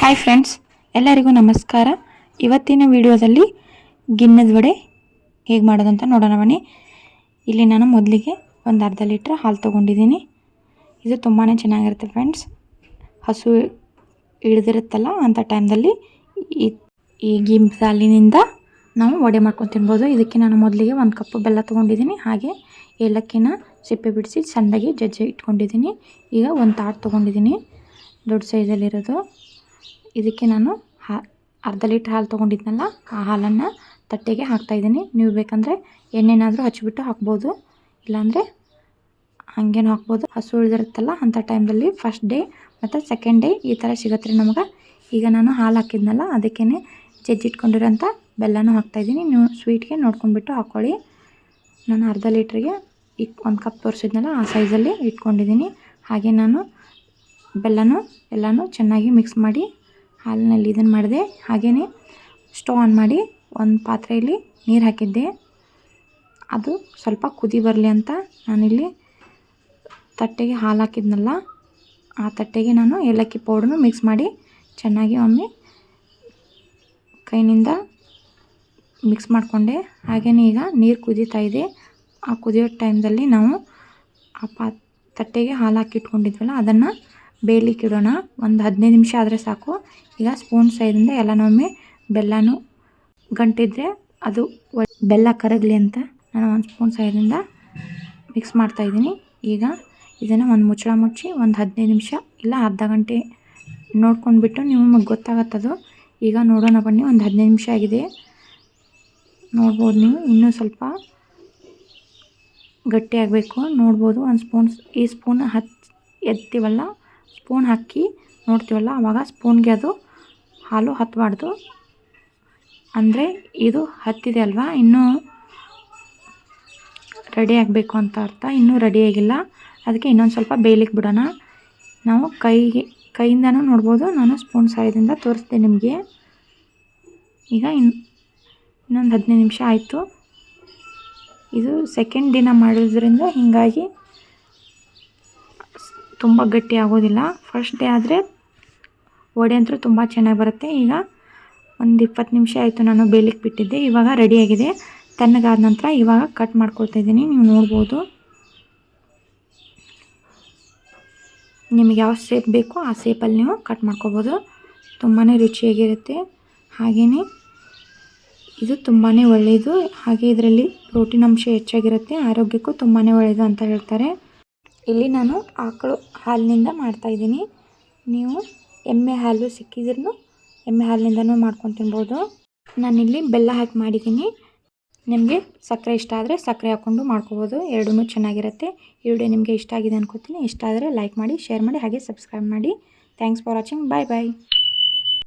Hi friends ಎಲ್ಲರಿಗೂ ನಮಸ್ಕಾರ. ಇವತ್ತಿನ ವಿಡಿಯೋದಲ್ಲಿ ಗಿನ್ನದ ವಡೆ ಹೇಗೆ ಮಾಡೋದಂತ ನೋಡೋಣ ಬನ್ನಿ. ಇಲ್ಲಿ ನಾನು ಮೊದಲಿಗೆ ಒಂದು ಅರ್ಧ ಲೀಟ್ರ್ ಹಾಲು ತೊಗೊಂಡಿದ್ದೀನಿ. ಇದು ತುಂಬಾ ಚೆನ್ನಾಗಿರುತ್ತೆ ಫ್ರೆಂಡ್ಸ್ ಹಸು ಇಳಿದಿರುತ್ತಲ್ಲ ಅಂಥ ಟೈಮ್ದಲ್ಲಿ ಈ ಹಾಲಿನಿಂದ ನಾವು ವಡೆ ಮಾಡ್ಕೊಂಡು ತಿನ್ಬೋದು. ಇದಕ್ಕೆ ನಾನು ಮೊದಲಿಗೆ ಒಂದು ಕಪ್ಪು ಬೆಲ್ಲ ತೊಗೊಂಡಿದ್ದೀನಿ. ಹಾಗೆ ಏಲಕ್ಕಿನ ಸಿಪ್ಪೆ ಬಿಡಿಸಿ ಸಣ್ಣದಾಗಿ ಜಜ್ಜಿ ಇಟ್ಕೊಂಡಿದ್ದೀನಿ. ಈಗ ಒಂದು ತಾಟ್ ತೊಗೊಂಡಿದ್ದೀನಿ. ದೊಡ್ಡ ಸೈಜಲ್ಲಿರೋದು ಇದಕ್ಕೆ ನಾನು ಹಾ, ಅರ್ಧ ಲೀಟ್ರ್ ಹಾಲು ತೊಗೊಂಡಿದ್ನಲ್ಲ, ಆ ಹಾಲನ್ನು ತಟ್ಟೆಗೆ ಹಾಕ್ತಾಯಿದ್ದೀನಿ ನೀವು ಬೇಕಂದರೆ ಎಣ್ಣೆನಾದರೂ ಹಚ್ಚಿಬಿಟ್ಟು ಹಾಕ್ಬೋದು. ಇಲ್ಲಾಂದರೆ ಹಾಗೇನು ಹಾಕ್ಬೋದು. ಹಸು ಉಳಿದಿರುತ್ತಲ್ಲ ಅಂಥ ಟೈಮ್ದಲ್ಲಿ ಫಸ್ಟ್ ಡೇ ಮತ್ತು ಸೆಕೆಂಡ್ ಡೇ ಈ ಥರ ಸಿಗತ್ತೆ ರೀ ನಮಗೆ. ಈಗ ನಾನು ಹಾಲು ಹಾಕಿದ್ನಲ್ಲ ಅದಕ್ಕೇ ಜಜ್ಜಿಟ್ಕೊಂಡಿರೋಂಥ ಬೆಲ್ಲನೂ ಹಾಕ್ತಾಯಿದ್ದೀನಿ ನೀವು ಸ್ವೀಟ್ಗೆ ನೋಡ್ಕೊಂಡ್ಬಿಟ್ಟು ಹಾಕ್ಕೊಳ್ಳಿ ನಾನು ಅರ್ಧ ಲೀಟ್ರಿಗೆ ಈ ಒಂದು ಕಪ್ ತೋರಿಸಿದ್ನಲ್ಲ, ಆ ಸೈಜಲ್ಲಿ ಇಟ್ಕೊಂಡಿದ್ದೀನಿ. ಹಾಗೆ ನಾನು ಬೆಲ್ಲನೂ ಎಲ್ಲನೂ ಚೆನ್ನಾಗಿ ಮಿಕ್ಸ್ ಮಾಡಿ ಹಾಲಿನಲ್ಲಿ ಇದನ್ನು ಮಾಡಿದೆ. ಹಾಗೆಯೇ ಸ್ಟವ್ ಆನ್ ಮಾಡಿ ಒಂದು ಪಾತ್ರೆಯಲ್ಲಿ ನೀರು ಹಾಕಿದ್ದೆ. ಅದು ಸ್ವಲ್ಪ ಕುದಿ ಬರಲಿ ಅಂತ ನಾನಿಲ್ಲಿ ತಟ್ಟೆಗೆ ಹಾಲು ಹಾಕಿದ್ನಲ್ಲ, ಆ ತಟ್ಟೆಗೆ ನಾನು ಏಲಕ್ಕಿ ಪೌಡ್ರನ್ನು ಮಿಕ್ಸ್ ಮಾಡಿ ಚೆನ್ನಾಗಿ ಒಮ್ಮೆ ಕೈನಿಂದ ಮಿಕ್ಸ್ ಮಾಡಿಕೊಂಡೆ. ಹಾಗೆಯೇ ಈಗ ನೀರು ಕುದೀತಾ ಇದೆ. ಆ ಕುದಿಯೋ ಟೈಮ್ದಲ್ಲಿ ನಾವು ಆ ಪಾ ತಟ್ಟೆಗೆ ಹಾಲು ಹಾಕಿಟ್ಕೊಂಡಿದ್ವಲ್ಲ ಅದನ್ನು ಬೇಯಲಿಕ್ಕೆ ಇಡೋಣ. ಒಂದು ಹದಿನೈದು ನಿಮಿಷ ಆದರೆ ಸಾಕು. ಈಗ ಸ್ಪೂನ್ ಸೈಡಿಂದ ಎಲ್ಲನೊಮ್ಮೆ ಬೆಲ್ಲನೂ ಗಂಟಿದ್ರೆ ಅದು ಬೆಲ್ಲ ಕರಗಲಿ ಅಂತ ನಾನು ಒಂದು ಸ್ಪೂನ್ ಸೈಡಿಂದ ಮಿಕ್ಸ್ ಮಾಡ್ತಾಯಿದ್ದೀನಿ ಈಗ ಇದನ್ನು ಒಂದು ಮುಚ್ಚಳ ಮುಚ್ಚಿ ಒಂದು ಹದಿನೈದು ನಿಮಿಷ ಇಲ್ಲ ಅರ್ಧ ಗಂಟೆ ನೋಡ್ಕೊಂಡ್ಬಿಟ್ಟು ನಿಮಗೆ ಗೊತ್ತಾಗತ್ತದು ಈಗ ನೋಡೋಣ ಬನ್ನಿ, ಒಂದು ಹದಿನೈದು ನಿಮಿಷ ಆಗಿದೆ. ನೋಡ್ಬೋದು ನೀವು, ಇನ್ನೂ ಸ್ವಲ್ಪ ಗಟ್ಟಿಯಾಗಬೇಕು ನೋಡ್ಬೋದು, ಒಂದು ಸ್ಪೂನ್ ಈ ಸ್ಪೂನ್ ಹಚ್ ಎತ್ತೀವಲ್ಲ ಸ್ಪೂನ್ ಹಾಕಿ ನೋಡ್ತೀವಲ್ಲ ಆವಾಗ ಸ್ಪೂನ್ಗೆ ಅದು ಹಾಲು ಹತ್ತಬಾರ್ದು ಅಂದರೆ ಇದು ಹತ್ತಿದೆ ಅಲ್ವಾ? ಇನ್ನೂ ರೆಡಿ ಆಗಬೇಕು ಅಂತ ಅರ್ಥ. ಇನ್ನೂ ರೆಡಿಯಾಗಿಲ್ಲ ಅದಕ್ಕೆ ಇನ್ನೊಂದು ಸ್ವಲ್ಪ ಬೇಯಲಿಕ್ಕೆ ಬಿಡೋಣ. ನಾವು ಕೈಗೆ, ಕೈಯಿಂದನೂ ನೋಡ್ಬೋದು, ನಾನು ಸ್ಪೂನ್ ಸಹಾಯದಿಂದ ತೋರಿಸ್ದೆ ನಿಮಗೆ. ಈಗ ಇನ್ನು ಇನ್ನೊಂದು ಹದಿನೈದು ನಿಮಿಷ ಆಯಿತು. ಇದು ಸೆಕೆಂಡ್ ದಿನ ಮಾಡೋದ್ರಿಂದ ಹೀಗಾಗಿ ತುಂಬ ಗಟ್ಟಿ ಆಗೋದಿಲ್ಲ. ಫಸ್ಟ್ ಡೇ ಆದರೆ ವಡೆ ಅಂತೂ ತುಂಬ ಚೆನ್ನಾಗಿ ಬರುತ್ತೆ. ಈಗ ಒಂದು ಇಪ್ಪತ್ತು ನಿಮಿಷ ಆಯಿತು ನಾನು ಬೇಲಿಕ್ಕೆ ಬಿಟ್ಟಿದ್ದೆ. ಇವಾಗ ರೆಡಿಯಾಗಿದೆ ತಣ್ಣಗಾದ ನಂತರ ಇವಾಗ ಕಟ್ ಮಾಡ್ಕೊಳ್ತಾ ಇದ್ದೀನಿ. ನೀವು ನೋಡ್ಬೋದು. ನಿಮಗೆ ಯಾವ ಸೇಪ್ ಬೇಕೋ ಆ ಸೇಪಲ್ಲಿ ನೀವು ಕಟ್ ಮಾಡ್ಕೋಬೋದು. ತುಂಬಾ ರುಚಿಯಾಗಿರುತ್ತೆ. ಹಾಗೆಯೇ ಇದು ತುಂಬಾ ಒಳ್ಳೆಯದು ಹಾಗೆ ಇದರಲ್ಲಿ ಪ್ರೋಟೀನ್ ಅಂಶ ಹೆಚ್ಚಾಗಿರುತ್ತೆ. ಆರೋಗ್ಯಕ್ಕೂ ತುಂಬಾ ಒಳ್ಳೆಯದು ಅಂತ ಹೇಳ್ತಾರೆ. ಇಲ್ಲಿ ನಾನು ಆಕಳು ಹಾಲಿನಿಂದ ಮಾಡ್ತಾಯಿದ್ದೀನಿ ನೀವು ಎಮ್ಮೆ ಹಾಲು ಸಿಕ್ಕಿದ್ರೂ ಎಮ್ಮೆ ಹಾಲಿನಿಂದನೂ ಮಾಡ್ಕೊಂಡು ತಿನ್ಬೋದು. ನಾನಿಲ್ಲಿ ಬೆಲ್ಲ ಹಾಕಿ ಮಾಡಿದ್ದೀನಿ. ನಿಮಗೆ ಸಕ್ಕರೆ ಇಷ್ಟ ಆದರೆ ಸಕ್ಕರೆ ಹಾಕ್ಕೊಂಡು ಮಾಡ್ಕೋಬೋದು. ಎರಡೂ ಚೆನ್ನಾಗಿರುತ್ತೆ. ಈ ವಿಡಿಯೋ ನಿಮಗೆ ಇಷ್ಟ ಆಗಿದೆ ಅನ್ಕೋತೀನಿ. ಇಷ್ಟ ಆದರೆ ಲೈಕ್ ಮಾಡಿ ಶೇರ್ ಮಾಡಿ, ಹಾಗೆ ಸಬ್ಸ್ಕ್ರೈಬ್ ಮಾಡಿ. Thanks for watching bye bye